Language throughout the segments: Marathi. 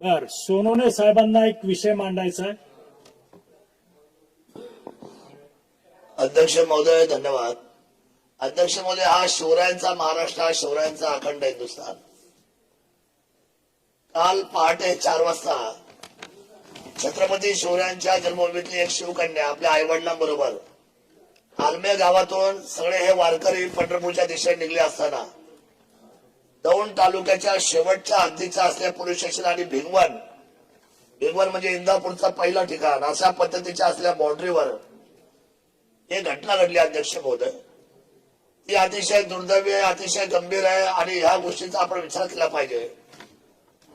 बर सोनवणे साहेबांना एक विषय मांडायचा आहे. अध्यक्ष महोदय धन्यवाद. अध्यक्ष महोदय हा शिवरायांचा महाराष्ट्र हा शिवरायांचा अखंड हिंदुस्थान. काल पहाटे चार वाजता छत्रपती शिवरायांच्या जन्मभूमीतली एक शिवकन्या आपल्या आईवडिलांबरोबर आलमे गावातून सगळे हे वारकरी पंढरपूरच्या दिशेने निघले असताना दौंड तालुक्याच्या शेवटच्या हद्दीचा असलेल्या पोलीस स्टेशन आणि भिंगवन भिंगवन म्हणजे इंदापूरचा पहिलं ठिकाण अशा पद्धतीच्या असलेल्या बाउंड्रीवर हे घटना घडली अध्यक्ष महोदय. ती अतिशय दुर्दैवी आहे अतिशय गंभीर आहे आणि ह्या गोष्टीचा आपण विचार केला पाहिजे.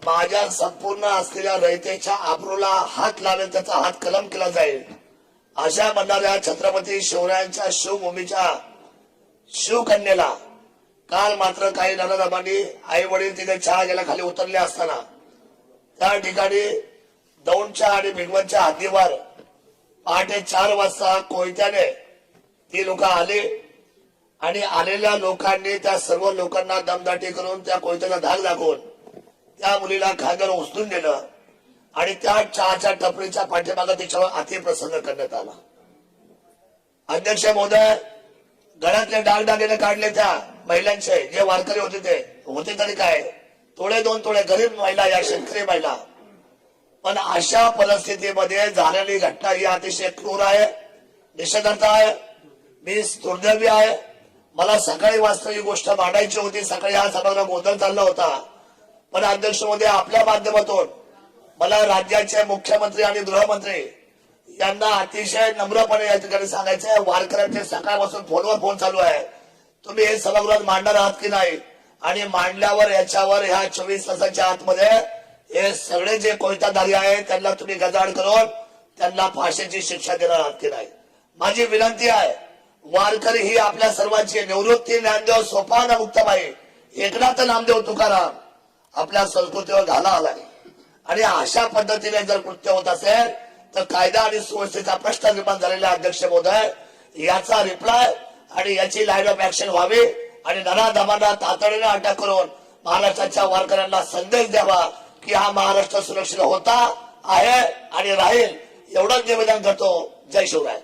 माझ्या संपूर्ण असलेल्या रयतेच्या आबरूला हात लावेल त्याचा हात कलम केला जाईल. अशा म्हणणाऱ्या छत्रपती शिवरायांच्या शिवभूमीच्या शिवकन्येला काल मात्र काही नरदमांनी आई वडील तिथे चहा घ्यायला खाली उतरले असताना त्या ठिकाणी दौंडच्या आणि भिगवणच्या हद्दीवर पहाटे चार वाजता कोयत्याने ती लोक आली आणि आलेल्या लोकांनी त्या सर्व लोकांना दमदाटी करून त्या कोयत्याला धाक दाखवून त्या मुलीला खागर उचलून दिलं आणि त्या चहाच्या टपरीच्या पाठीमागे तिच्यावर अतिप्रसंग करण्यात आला. अध्यक्ष महोदय गळ्यातले डागडागिने काढले त्या. महिलांचे जे वारकरी होते ते. होते तरी काय? थोडे दोन तोडे गरीब महिला या शेतकरी महिला. पण अशा परिस्थितीमध्ये झालेली घटना ही अतिशय क्रूर आहे निषेधार्थ आहे. मी दुर्दैवी आहे. मला सकाळी वाजता ही गोष्ट मांडायची होती. सकाळी हा सभागृह गोंधळ चालला होता. पण अध्यक्षमध्ये आपल्या माध्यमातून मला राज्याचे मुख्यमंत्री आणि गृहमंत्री यांना अतिशय नम्रपणे या ठिकाणी सांगायचं आहे वारकऱ्यांचे सकाळपासून फोनवर फोन चालू आहे. तुम्ही हे सभागृहात मांडणार आहात की नाही? आणि मांडल्यावर याच्यावर ह्या चोवीस तासाच्या आतमध्ये हे सगळे जे कोयताधारी आहेत त्यांना तुम्ही गजाड करून त्यांना फाशीची शिक्षा देणार आहात की नाही? माझी विनंती आहे वारकरी ही आपल्या सर्वांची निवृत्ती ज्ञानदेव सोपान मुक्तबाई एकनाथ नामदेव तुकाराम आपल्या संस्कृतीवर घाला आलाय. आणि अशा पद्धतीने जर कृत्य होत असेल तर कायदा आणि सुव्यवस्थेचा प्रश्न निर्माण झालेला अध्यक्ष महोदय. याचा रिप्लाय आणि याची लाईन ऑफ ऍक्शन व्हावी. आणि नराधमांना तातडीने अटक करून महाराष्ट्राच्या वारकऱ्यांना संदेश द्यावा की हा महाराष्ट्र सुरक्षित होता आहे आणि राहील. एवढंच निवेदन करतो. जय शिवराय.